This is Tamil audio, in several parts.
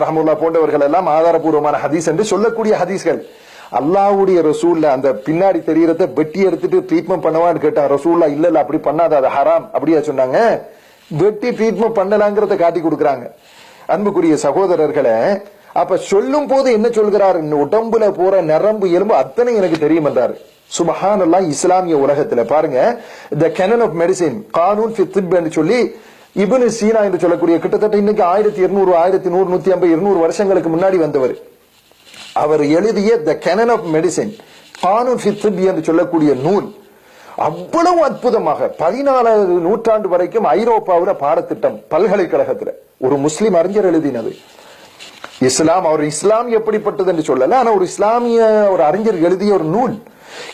ரஹமுல்லா போன்றவர்கள் எல்லாம் ஆதாரபூர்வமான ஹதீஸ் என்று சொல்லக்கூடிய ஹதீஸ்கள். அல்லாவுடைய ரசூல்ல அந்த பின்னாடி தெரியறத வெட்டி எடுத்துட்டு ட்ரீட்மெண்ட் பண்ணவான்னு கேட்டான். ரசூல்லா இல்ல இல்ல அப்படி பண்ணாத அது ஹராம். அப்படியா சொன்னாங்க. வெட்டி ட்ரீட்மெண்ட் பண்ணலாங்கிறத காட்டி கொடுக்குறாங்க. அன்புக்குரிய சகோதரர்களை அப்ப சொல்லும் போது என்ன சொல்கிறார்? உடம்புல போற நரம்பு எலும்பு அத்தனை எனக்கு தெரியும் என்றாரு. சுபஹான் இஸ்லாமிய உலகத்துல பாருங்க. த கெனல் ஆஃப் மெடிசின் கானூன் சொல்லி இபுனு சீனா என்று சொல்லக்கூடிய கிட்டத்தட்ட இன்னைக்கு ஆயிரத்தி இருநூறு ஆயிரத்தி நூறு நூத்தி ஐம்பது இருநூறு வருஷங்களுக்கு முன்னாடி வந்தவர். அவர் எழுதிய த கெனன் ஆஃப் மெடிசின் கானூன் ஃபி என்று சொல்லக்கூடிய நூல். அவ்வளவு அற்புதமாக பதினாலாவது நூற்றாண்டு வரைக்கும் ஐரோப்பாவில் பாடத்திட்டம் பல்கலைக்கழகத்தில். ஒரு முஸ்லிம் அறிஞர் எழுதினது. இஸ்லாம் அவர் இஸ்லாம் எப்படிப்பட்டது என்று சொல்லல ஆனா ஒரு இஸ்லாமிய ஒரு அறிஞர் எழுதிய ஒரு நூல்.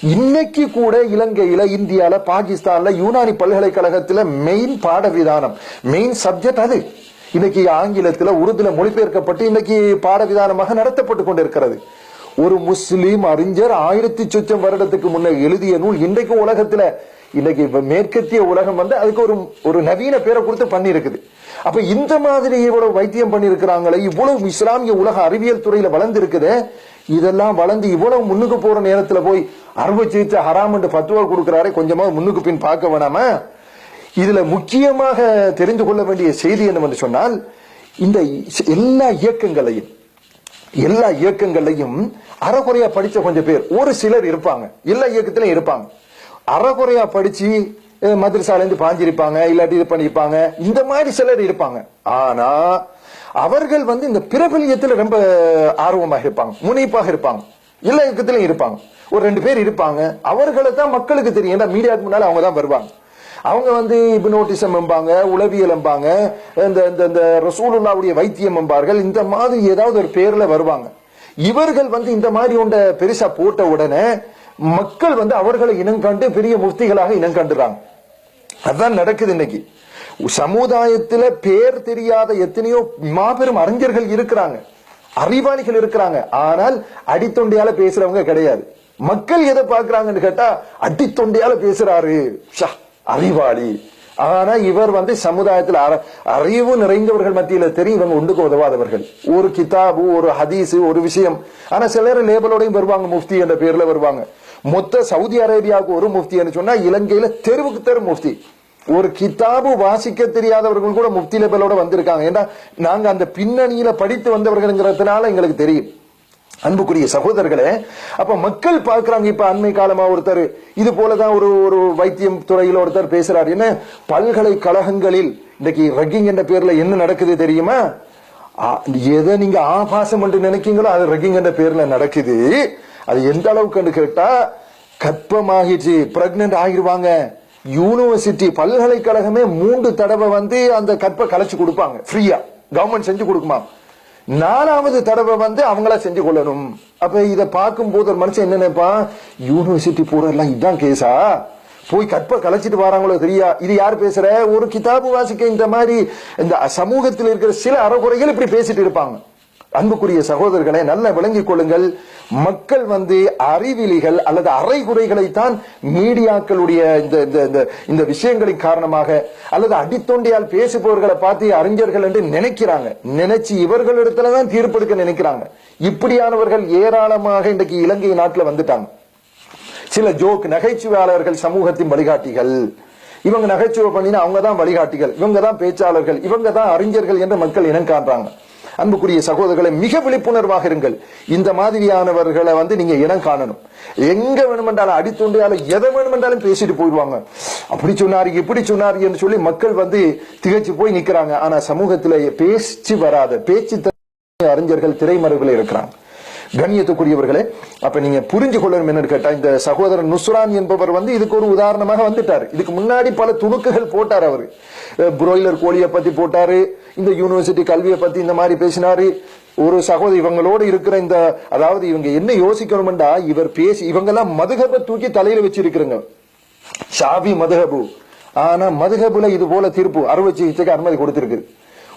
இன்னைக்கு கூட இலங்கையில இந்தியால பாகிஸ்தான்ல யூனானி பல்கலைக்கழகத்துல மெயின் பாட விதானம் மெயின் சப்ஜெக்ட் அது. இன்னைக்கு ஆங்கிலத்துல உருதுல மொழிபெயர்க்கப்பட்டு இன்னைக்கு பாட விதானமாக நடத்தப்பட்டு கொண்டிருக்கிறது. ஒரு முஸ்லீம் அறிஞர் ஆயிரத்தி சொச்சம் வருடத்துக்கு முன்ன எழுதிய நூல் இன்றைக்கு உலகத்துல இன்னைக்கு இப்ப மேற்கத்திய உலகம் வந்து அதுக்கு ஒரு ஒரு நவீன பேரை கொடுத்து பண்ணியிருக்குது. அப்ப இந்த மாதிரி இவ்வளவு வைத்தியம் பண்ணிருக்கிறாங்களே இவ்வளவு இஸ்லாமிய உலக அறிவியல் துறையில வளர்ந்து இருக்குது இதெல்லாம் வளர்ந்து இவ்வளவு முன்னுக்கு போற நேரத்துல போய் அறுவை சிகிச்சை ஹராம் என்று பத்துவா கொடுக்கிறாரே கொஞ்சமா முன்னுக்கு பின் பார்க்க வேணாமா? இதுல முக்கியமாக தெரிந்து கொள்ள வேண்டிய செய்தி என்னவென்று சொன்னால் இந்த எல்லா இயக்கங்களையும் எல்லா இயக்கங்களையும் அறகுறையா படிச்ச கொஞ்சம் பேர் ஒரு சிலர் இருப்பாங்க. எல்லா இயக்கத்திலும் இருப்பாங்க. அறகுறையா படிச்சு அஹ், இருந்து பாஞ்சிருப்பாங்க இல்லாட்டி இது பண்ணிருப்பாங்க. இந்த மாதிரி சிலர் இருப்பாங்க. ஆனா அவர்கள் வந்து இந்த பிரபலியத்துல ரொம்ப ஆர்வமாக இருப்பாங்க. முனைப்பாக இருப்பாங்க. எல்லா இயக்கத்திலும் இருப்பாங்க. ஒரு ரெண்டு பேர் இருப்பாங்க. அவர்களை தான் மக்களுக்கு தெரியும். ஏன்னா மீடியாவுக்கு முன்னால அவங்க தான் வருவாங்க. அவங்க வந்து இப்னோட்டிசம் எம்பாங்க உளவியல் எம்பாங்க இந்த இந்த இந்த ரசூலுல்லாவுடைய வைத்தியம் எம்பார்கள் இந்த மாதிரி ஏதாவது ஒரு பேர்ல வருவாங்க. இவர்கள் வந்து இந்த மாதிரி ஒன்றை பெருசா போட்ட உடனே மக்கள் வந்து அவர்களை இனங்கண்டு பெரிய முஃப்திகளாக இனங்கண்டுறாங்க அதுதான் நடக்குது இன்னைக்கு. சமுதாயத்துல பேர் தெரியாத எத்தனையோ மாபெரும் அறிஞர்கள் இருக்கிறாங்க. அறிவாளிகள் இருக்கிறாங்க. ஆனால் அடித்தொண்டையால பேசுறவங்க கிடையாது. மக்கள் எதை பாக்குறாங்கன்னு கேட்டா அடித்தொண்டையால பேசுறாரு. அறிவாளி. ஆனா இவர் வந்து சமுதாயத்தில் அற- அறிவு நிறைந்தவர்கள் மத்தியில தெரியும். இவங்க ஒன்றுக்கு உதவாதவர்கள். ஒரு கிதாபு ஒரு ஹதீஸ் ஒரு விஷயம். ஆனா சிலர் லேபலோடையும் வருவாங்க முஃப்தி என்ற பேர்ல வருவாங்க. மொத்த சவுதி அரேபியாவுக்கு ஒரு முஃப்தின்னு சொன்னா இலங்கையில தெருவுக்கு தெரு முஃப்தி. ஒரு கிதாபு வாசிக்க தெரியாதவர்கள் கூட முஃப்தி லேபலோட வந்திருக்காங்க. ஏன்னா நாங்க அந்த பின்னணியில படித்து வந்தவர்கள்ங்கிறதுனால எங்களுக்கு தெரியும். அன்புக்குரிய சகோதரர்களே அப்ப மக்கள் பார்க்கிறாங்க இப்ப அண்மை காலமா ஒருத்தர் இது போலதான் ஒரு ஒரு வைத்தியம் துறையில ஒருத்தர் பேசுறாரு. என்ன பல்கலைக்கழகங்களில் இன்னைக்கு ரக்கிங் என்ற பேர்ல என்ன நடக்குது தெரியுமா? எதை நீங்க ஆபாசம் என்று நினைக்கீங்களோ அது ரக்கிங் என்ற பேர்ல நடக்குது. அது எந்த அளவுக்கு கேட்டா கற்பமாகிடுச்சு பிரெக்னன்ட் ஆகிருவாங்க. யூனிவர்சிட்டி பல்கலைக்கழகமே மூன்று தடவை வந்து அந்த கற்பை கலைச்சு கொடுப்பாங்க. ஃப்ரீயா கவர்மெண்ட் செஞ்சு கொடுக்குமா? நாலாவது தடவை வந்து அவங்களா செஞ்சு கொள்ளணும். அப்ப இதை பார்க்கும் போது ஒரு மனுஷன் என்ன நினைப்பான் யூனிவர்சிட்டி போறதெல்லாம் இதான் கேஸா போய் கற்ப கலைச்சிட்டு வராங்களோ தெரியா? இது யார் பேசுற? ஒரு கிதாபு வாசிக்க இந்த மாதிரி இந்த சமூகத்தில் இருக்கிற சில அறகுறைகள் இப்படி பேசிட்டு இருப்பாங்க. அன்புக்குரிய சகோதரர்களை நல்ல விளங்கிக் கொள்ளுங்கள். மக்கள் வந்து அறிவிலிகள் அல்லது அறைகுறைகளைத்தான் மீடியாக்களுடைய இந்த இந்த இந்த- இந்த விஷயங்களின் காரணமாக அல்லது அடித்தொண்டையால் பேசுபவர்களை பார்த்து அறிஞர்கள் என்று நினைக்கிறாங்க. நினைச்சு இவர்களிடத்துல தான் தீர்ப்பெடுக்க நினைக்கிறாங்க. இப்படியானவர்கள் ஏராளமாக இன்றைக்கு இலங்கை நாட்டில் வந்துட்டாங்க. சில ஜோக் நகைச்சுவையாளர்கள் சமூகத்தின் வழிகாட்டிகள். இவங்க நகைச்சுவை பண்ணினா அவங்க தான் வழிகாட்டிகள். இவங்க தான் பேச்சாளர்கள். இவங்க தான் அறிஞர்கள் என்று மக்கள் இனம் காண்றாங்க. அன்புக்குரிய சகோதரர்களை மிக விழிப்புணர்வாக இருங்கள். இந்த மாதிரியானவர்களை வந்து நீங்க இனம் காணணும். எங்க வேணுமென்றாலும் அடித்துண்டையால எதை வேணுமென்றாலும் பேசிட்டு போயிடுவாங்க. அப்படி சொன்னாரு இப்படி சொன்னாரு என்று சொல்லி மக்கள் வந்து திகைச்சு போய் நிக்கிறாங்க. ஆனா சமூகத்துல பேச்சு வராத. பேச்சு அறிஞர்கள் திரைமறைவில் இருக்கிறாங்க. கண்ணியத்துக்குரியவர்களே அப்ப நீங்க புரிஞ்சு கொள்ளணும் என்னன்னு கேட்டா இந்த சகோதரன் நுஸ்ரான் என்பவர் வந்து இதுக்கு ஒரு உதாரணமாக வந்துட்டார். இதுக்கு முன்னாடி பல துணுக்குகள் போட்டார் அவரு. அஹ் புரோய்லர் கோழியை பத்தி போட்டாரு இந்த யூனிவர்சிட்டி கல்வியை பத்தி இந்த மாதிரி பேசினாரு. ஒரு சகோதரி இவங்களோட இருக்கிற இந்த அதாவது இவங்க என்ன யோசிக்கணும்டா இவர் பேசி இவங்கெல்லாம் மதுகபை தூக்கி தலையில வச்சிருக்கிறங்க. ஷாவி மதுகபு. ஆனா மதுகபுல இது போல தீர்ப்பு அறுவை சிகிச்சைக்கு அனுமதி கொடுத்திருக்கு.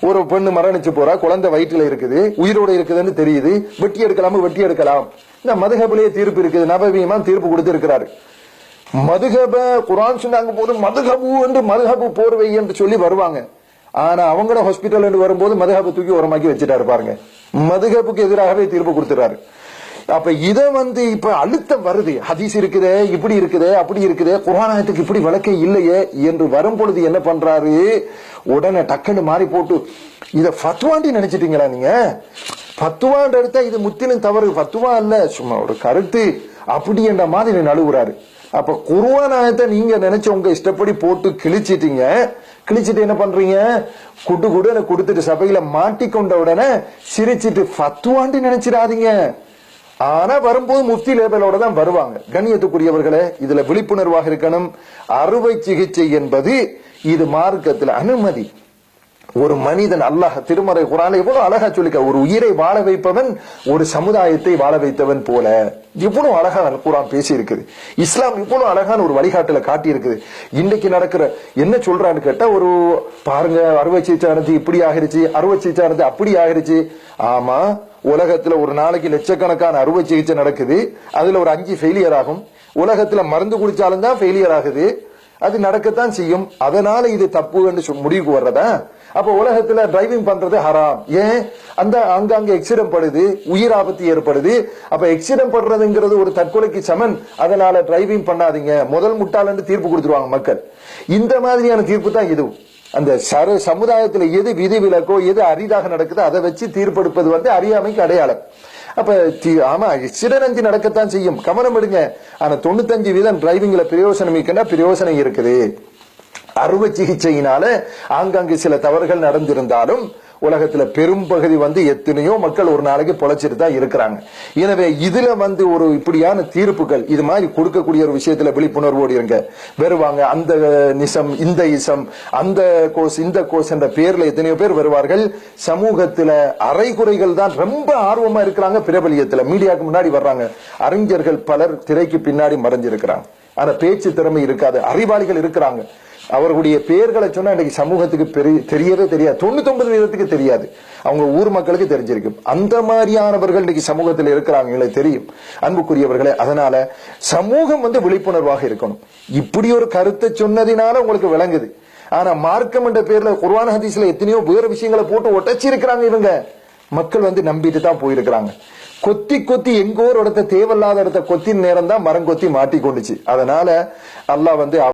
ஒரு பெண்ணு மரணிச்சு போறா குழந்தை வயிற்றுல இருக்குது உயிரோட இருக்குதுன்னு தெரியுது வெட்டி எடுக்கலாம வெட்டி எடுக்கலாம்? இந்த மதுகபிலேயே தீர்ப்பு இருக்குது நபவியமா தீர்ப்பு கொடுத்திருக்கிறாரு. மதுகப குரான் சொன்னாங்க போது மதுகபு என்று மதுகபு போர்வை என்று சொல்லி வருவாங்க. ஆனா அவங்களோட ஹாஸ்பிட்டல் வரும்போது மதுகபு தூக்கி உரமாக்கி வச்சுட்டாரு பாருங்க. மதுகப்புக்கு எதிராகவே தீர்ப்பு கொடுத்துறாரு. அப்ப இத வந்து இப்ப அழுத்தம் வருது. ஹதீஸ் இருக்குதே இப்படி இருக்குதே அப்படி இருக்குதே குரானாயத்துக்கு இப்படி வழக்கே இல்லையே என்று வரும் பொழுது என்ன பண்றாரு? உடனே டக்குன்னு மாறி போட்டு இத ஃபத்வாண்டி நினைச்சிட்டீங்களா நீங்க? பத்துவான் எடுத்தா இது முத்திலும் தவறு. ஃபத்துவா இல்ல சும்மா ஒரு கருத்து. அப்படி என்ற மாதிரி நழுவுறாரு. அப்ப குருவானாயத்தை நீங்க நினைச்ச உங்க இஷ்டப்படி போட்டு கிழிச்சிட்டீங்க. கிழிச்சிட்டு என்ன பண்றீங்க? குடு குடு கொடுத்துட்டு சபையில மாட்டிக்கொண்ட உடனே சிரிச்சிட்டு ஃபத்துவாண்டி நினைச்சிடாதீங்க. ஆனா வரும்போது முஃப்தி லேபலோட தான் வருவாங்க. கண்ணியத்துக்குரியவர்களே இதுல விழிப்புணர்வாக இருக்கணும். அறுவை சிகிச்சை என்பது இது மார்க்கத்தில் அனுமதி. ஒரு மனிதன் அல்லாஹ் திருமறை குரான் எவ்வளவு அழகா சொல்லிக்க ஒரு உயிரை வாழ வைப்பவன் ஒரு சமுதாயத்தை வாழ வைத்தவன் போல. இவ்வளவு அழகா குரான் பேசி இருக்குது இஸ்லாம் இவ்வளவு அழகான ஒரு வழிகாட்டுல காட்டி இருக்குது இன்னைக்கு நடக்கிற என்ன சொல்றான்னு கேட்டா ஒரு பாருங்க அறுவை சிகிச்சை நடந்து இப்படி ஆகிருச்சு அறுவை சிகிச்சை நடந்து அப்படி ஆகிருச்சு. ஆமா உலகத்துல ஒரு நாளைக்கு லட்சக்கணக்கான அறுவை சிகிச்சை நடக்குது. அதுல ஒரு அஞ்சு ஃபெயிலியர் ஆகும். உலகத்துல மருந்து குடிச்சாலும் தான் ஃபெயிலியர் ஆகுது. அது நடக்கத்தான் செய்யும். அதனால இது தப்பு என்று சொ- முடிவுக்கு வர்றதா? அப்ப உலகத்துல டிரைவிங் பண்றது ஹராம் ஏன்? அந்த அங்க அங்க எக்ஸிடம் படுது. உயிர் ஆபத்து ஏற்படுது. அப்ப எக்ஸிடம் படுறதுங்கிறது ஒரு தற்கொலைக்கு சமன். அதனால டிரைவிங் பண்ணாதீங்க. முதல் முட்டாளன்னு தீர்ப்பு கொடுத்துருவாங்க மக்கள். இந்த மாதிரியான தீர்ப்பு தான் இது அந்த சர சமுதாயத்தில் எது விதி விலக்கோ எது அரிதாக நடக்குதோ அதை வச்சு தீர்ப்பெடுப்பது வந்து அறியாமைக்கு அடையாளம். அப்ப ஆமா சிடரஞ்சி நடக்கத்தான் செய்யும். கவனம் எடுங்க. ஆனா தொண்ணூத்தஞ்சு வீதம் டிரைவிங்ல பிரயோசனம் இருக்குன்னா பிரயோசனம் இருக்குது. அறுவை சிகிச்சையினால ஆங்காங்கு சில தவறுகள் நடந்திருந்தாலும் உலகத்துல பெரும் பகுதி வந்து எத்தனையோ மக்கள் ஒரு நாளைக்கு பொழைச்சிட்டு தான் இருக்கிறாங்க. எனவே இதுல வந்து ஒரு இப்படியான தீர்ப்புகள் இது மாதிரி கொடுக்கக்கூடிய ஒரு விஷயத்துல விழிப்புணர்வோடு இருங்க. வருவாங்க அந்த நிசம் இந்த இசம் அந்த கோஸ் இந்த கோஸ் என்ற பேர்ல எத்தனையோ பேர் வருவார்கள். சமூகத்துல அரைகுறைகள் தான் ரொம்ப ஆர்வமா இருக்கிறாங்க பிரபலியத்துல. மீடியாவுக்கு முன்னாடி வர்றாங்க. அறிஞர்கள் பலர் திரைக்கு பின்னாடி மறைஞ்சிருக்கிறாங்க. ஆனா பேச்சு திறமை இருக்காது. அறிவாளிகள் இருக்கிறாங்க. அவர்களுடைய பெயர்களை சொன்னா இன்னைக்கு சமூகத்துக்கு பெரிய தெரியவே தெரியாது. தொண்ணூத்தொன்பது வீதத்துக்கு தெரியாது. அவங்க ஊர் மக்களுக்கு தெரிஞ்சிருக்கும் அந்த மாதிரியானவர்கள் இன்னைக்கு சமூகத்தில் இருக்கிறாங்களே தெரியும். அன்புக்குரியவர்களே அதனால சமூகம் வந்து விழிப்புணர்வாக இருக்கணும். இப்படி ஒரு கருத்தை சொன்னதினால உங்களுக்கு விளங்குது. ஆனா மார்க்கம் என்ற பேர்ல குர்வான ஹதீஸ்ல எத்தனையோ வேறு விஷயங்களை போட்டு ஒட்டச்சி இருக்கிறாங்க இவங்க. மக்கள் வந்து நம்பிட்டு தான் போயிருக்கிறாங்க. கொத்தி கொத்தி எங்கோ ஒரு இடத்த தேவையில்லாத இடத்த கொத்தின் நேரம் தான் மரம் கொத்தி மாட்டி கொண்டுச்சு. அதனால அல்லாஹ் வந்து